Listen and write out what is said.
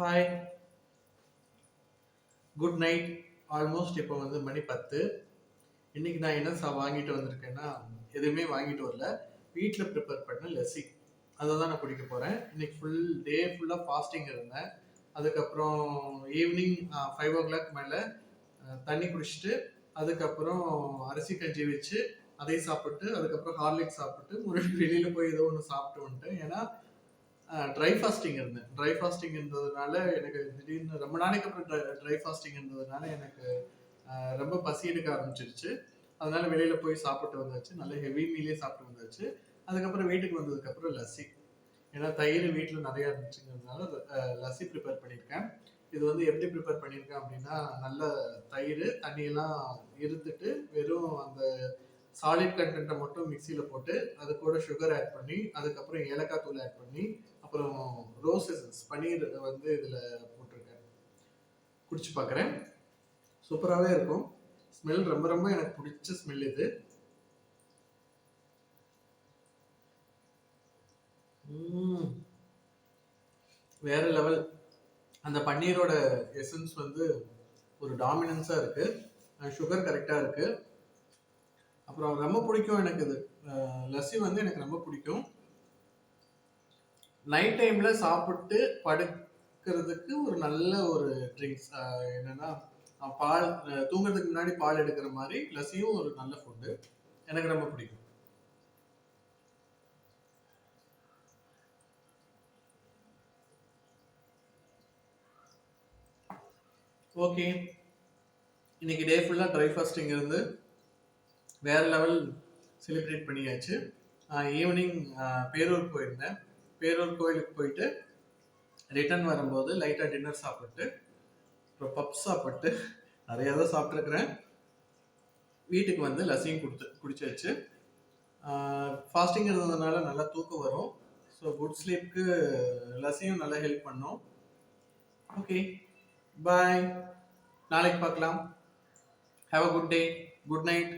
Hi good night almost இப்போ வந்து மணி பத்து. இன்னைக்கு நான் என்ன சா வாங்கிட்டு வந்திருக்கேன்னா எதுவுமே வாங்கிட்டு வரல. வீட்டில் ப்ரிப்பேர் பண்ண லெஸ்ஸி. அதை தான் நான் குடிக்க போகிறேன் இன்னைக்கு ஃபுல் டே ஃபுல்லாக ஃபாஸ்டிங் இருந்தேன். அதுக்கப்புறம் ஈவினிங் ஃபைவ் ஓ கிளாக் மேலே தண்ணி குடிச்சிட்டு அதுக்கப்புறம் அரிசி கஞ்சி வச்சு அதை சாப்பிட்டு அதுக்கப்புறம் ஹார்லிக்ஸ் சாப்பிட்டு ஒரு வெளியில் போய் ஏதோ ஒன்று சாப்பிட்டு வந்துட்டேன். ஏன்னா ட்ரை ஃபாஸ்டிங் இருந்தேன். ட்ரை ஃபாஸ்டிங் இருந்ததுனால எனக்கு திடீர்னு ரொம்ப நாளைக்கு அப்புறம் ட்ரை ஃபாஸ்டிங் இருந்ததுனால எனக்கு ரொம்ப பசி எடுக்க ஆரம்பிச்சிருச்சு. அதனால வெளியில போய் சாப்பிட்டு வந்தாச்சு. நல்ல ஹெவி மீலே சாப்பிட்டு வந்தாச்சு. அதுக்கப்புறம் வீட்டுக்கு வந்ததுக்கப்புறம் லஸ்ஸி. ஏன்னா தயிர் வீட்டில் நிறையா இருந்துச்சுங்கிறதுனால லஸ்ஸி ப்ரிப்பேர் பண்ணியிருக்கேன். இது வந்து எப்படி ப்ரிப்பேர் பண்ணியிருக்கேன் அப்படின்னா நல்ல தயிர் தண்ணியெல்லாம் இருந்துட்டு வெறும் அந்த சாலிட் கண்டென்ட்டை மட்டும் மிக்சியில் போட்டு அது கூட சுகர் ஆட் பண்ணி அதுக்கப்புறம் ஏலக்காய் தூள் ஆட் பண்ணி அப்புறம் ரோசஸ் பன்னீர் வந்து இதில் போட்டிருக்கேன். குடிச்சு பார்க்குறேன் சூப்பராகவே இருக்கும். ஸ்மெல் ரொம்ப ரொம்ப எனக்கு பிடிச்ச ஸ்மெல் இது. வேற லெவல் அந்த பன்னீரோட எசன்ஸ் வந்து ஒரு டாமினன்ஸாக இருக்கு. சுகர் கரெக்டாக இருக்கு. அப்புறம் ரொம்ப பிடிக்கும் எனக்கு இது. லஸ்ஸி வந்து எனக்கு ரொம்ப பிடிக்கும். நைட் டைம்ல சாப்பிட்டு படுக்கிறதுக்கு ஒரு நல்ல ஒரு ட்ரிங்க்ஸ் என்னன்னா பால் தூங்குறதுக்கு முன்னாடி பால் எடுக்கிற மாதிரி லஸ்ஸியும் ஒரு நல்ல ஃபுட்டு எனக்கு ரொம்ப பிடிக்கும். ஓகே இன்னைக்கு டே ஃபுல்லாக ட்ரை ஃபாஸ்டிங் இருந்து வேற லெவல் செலிப்ரேட் பண்ணியாச்சு. ஈவினிங் பேரூர் போயிருந்தேன். பேரூர் கோயிலுக்கு போயிட்டு ரிட்டர்ன் வரும்போது லைட்டாக டின்னர் சாப்பிட்டு அப்புறம் பப் சாப்பிட்டு நிறையா தான் சாப்பிட்ருக்குறேன் வீட்டுக்கு வந்து லஸ்ஸையும் கொடுத்து குடிச்சாச்சு ஃபாஸ்டிங் இருந்ததுனால நல்லா தூக்கம் வரும். ஸோ குட் ஸ்லீப்க்கு லஸ்ஸியும் நல்லா ஹெல்ப் பண்ணும். ஓகே பாய் நாளைக்கு பார்க்கலாம். Have a good day good night